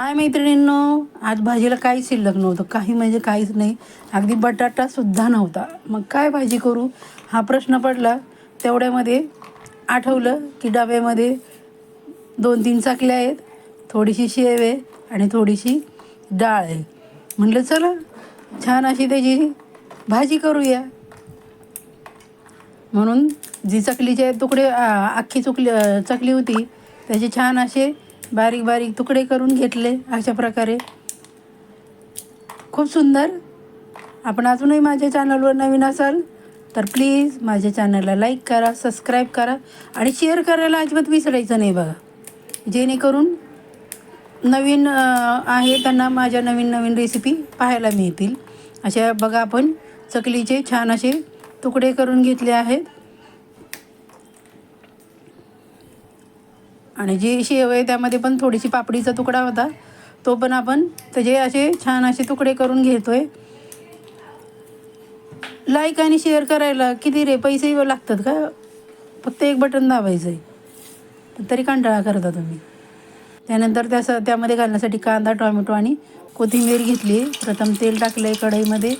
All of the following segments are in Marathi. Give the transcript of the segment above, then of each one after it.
काय मैत्रिणींनो आज भाजीला काहीच शिल्लक नव्हतं काही म्हणजे काहीच नाही. अगदी बटाटासुद्धा नव्हता. मग काय भाजी करू? हा प्रश्न पडला. तेवढ्यामध्ये आठवलं की डब्यामध्ये दोन तीन चाकल्या आहेत थोडीशी शेव आहे आणि थोडीशी डाळ आहे. म्हटलं चला छान अशी त्याची भाजी करूया. म्हणून जी चकलीचे तुकडे अख्खी चुकली चकली होती त्याचे छान असे बारीक बारीक तुकडे करून घेतले अशा प्रकारे. खूप सुंदर. आपण अजूनही माझ्या चॅनलवर नवीन असाल तर प्लीज माझ्या चॅनलला लाईक करा सबस्क्राईब करा आणि शेअर करायला अजिबात विसरायचं नाही बघा. जेणेकरून नवीन आहे त्यांना माझ्या नवीन नवीन रेसिपी पाहायला मिळतील. अशा बघा आपण चकलीचे छान असे तुकडे करून घेतले आहेत. आणि जी शेव आहे त्यामध्ये पण थोडीशी पापडीचा तुकडा होता तो पण आपण त्याचे असे छान असे तुकडे करून घेतोय. लाईक आणि शेअर करायला किती रे? पैसेही लागतात का? फक्त एक बटन दाबायचं आहे तरी कंटाळा करता तुम्ही. त्यानंतर त्यास त्यामध्ये घालण्यासाठी कांदा टॉमॅटो आणि कोथिंबीर घेतली. प्रथम तेल टाकलं आहे कढईमध्ये.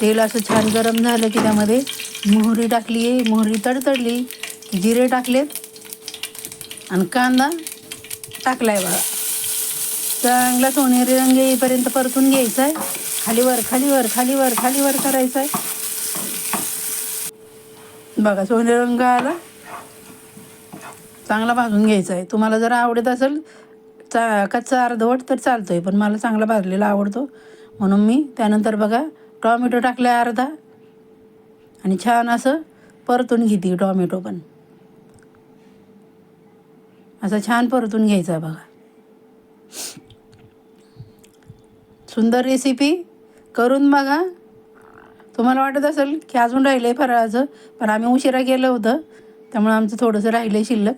तेल असं छान गरम झालं की त्यामध्ये मोहरी टाकली आहे मोहरी तडतडली. जिरे टाकलेत. आणि कांदा टाकला आहे बघा. चांगला सोनेरी रंग येईपर्यंत परतून घ्यायचा आहे खाली वर खाली वर खाली वर खाली वर करायचं आहे बघा सोनेरी रंग आला. चांगला भाजून घ्यायचा आहे तुम्हाला जर आवडत असेल चा कच्चा अर्धवट तर चालतो आहे पण मला चांगला भाजलेला आवडतो. म्हणून मी त्यानंतर बघा टॉमॅटो टाकला आहे अर्धा. आणि छान असं परतून घेते टॉमॅटो पण. असं छान परतून घ्यायचा बघा. सुंदर रेसिपी करून बघा. तुम्हाला वाटत असेल की अजून राहिलं आहे फराळाचं पण आम्ही उशिरा केलं होतं. त्यामुळे आमचं थोडंसं राहिलं आहे शिल्लक.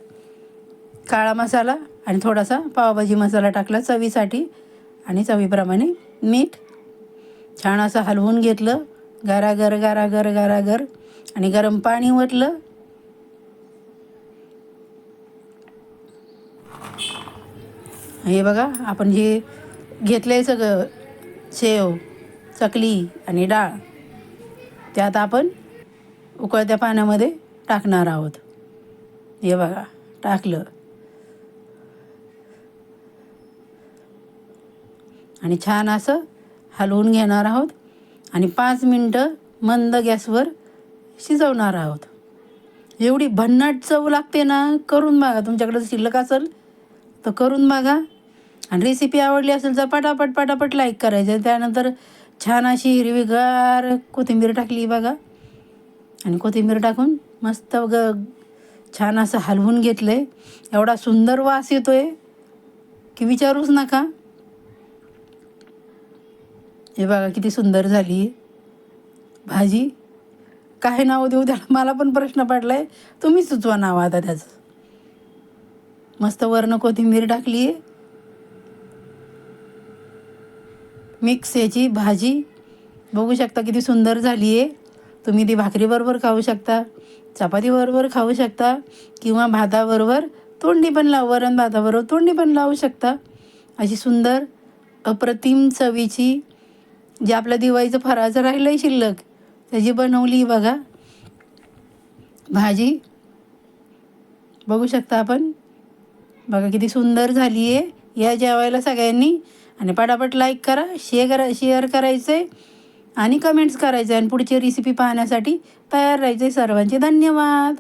काळा मसाला आणि थोडासा पावभाजी मसाला टाकला चवीसाठी. आणि चवीप्रमाणे मीठ. छान असं हलवून घेतलं. गरागर गरागर गरागर. आणि गरम पाणी ओतलं. हे बघा आपण जे घेतलं आहे सगळं शेव चकली आणि डाळ. त्यात आपण उकळत्या पाण्यामध्ये टाकणार आहोत. हे बघा टाकलं. आणि छान असं हलवून घेणार आहोत आणि पाच मिनटं मंद गॅसवर शिजवणार आहोत. एवढी भन्नाट चव लागते ना करून बघा तुमच्याकडं शिल्लक असेल तर करून बघा. आणि रेसिपी आवडली असेल तर पटापट पटापट लाईक करायचं. त्यानंतर छान अशी हिरवीगार कोथिंबीर टाकली बघा. आणि कोथिंबीर टाकून मस्त ग छान असं हलवून घेतलं आहे एवढा सुंदर वास येतो आहे की विचारूच नका. हे बघा किती सुंदर झाली आहे भाजी. काय नाव देऊ त्याला मला पण प्रश्न पडला आहे तुम्ही सुचवा नाव आता त्याचं. मस्त वर्ण कोथिंबीर टाकली. आहे मिक्स याची भाजी. बघू शकता किती सुंदर झाली आहे तुम्ही ती भाकरीबरोबर खाऊ शकता चपातीबरोबर खाऊ शकता किंवा भाताबरोबर तोंडी पण लाव वरण भाताबरोबर तोंडी पण लावू शकता. अशी सुंदर अप्रतिम चवीची जे आपलं दिवाळीचं फराळाचं राहिलं आहे शिल्लक त्याची बनवली बघा. भाजी. बघू शकता आपण. बघा किती सुंदर झाली आहे या जेवायला सगळ्यांनी. आणि पटापट लाईक करा शेअर करा शेअर करायचं आहे आणि कमेंट्स करायचं आणि पुढची रेसिपी पाहण्यासाठी तयार राहायचे सर्वांचे धन्यवाद.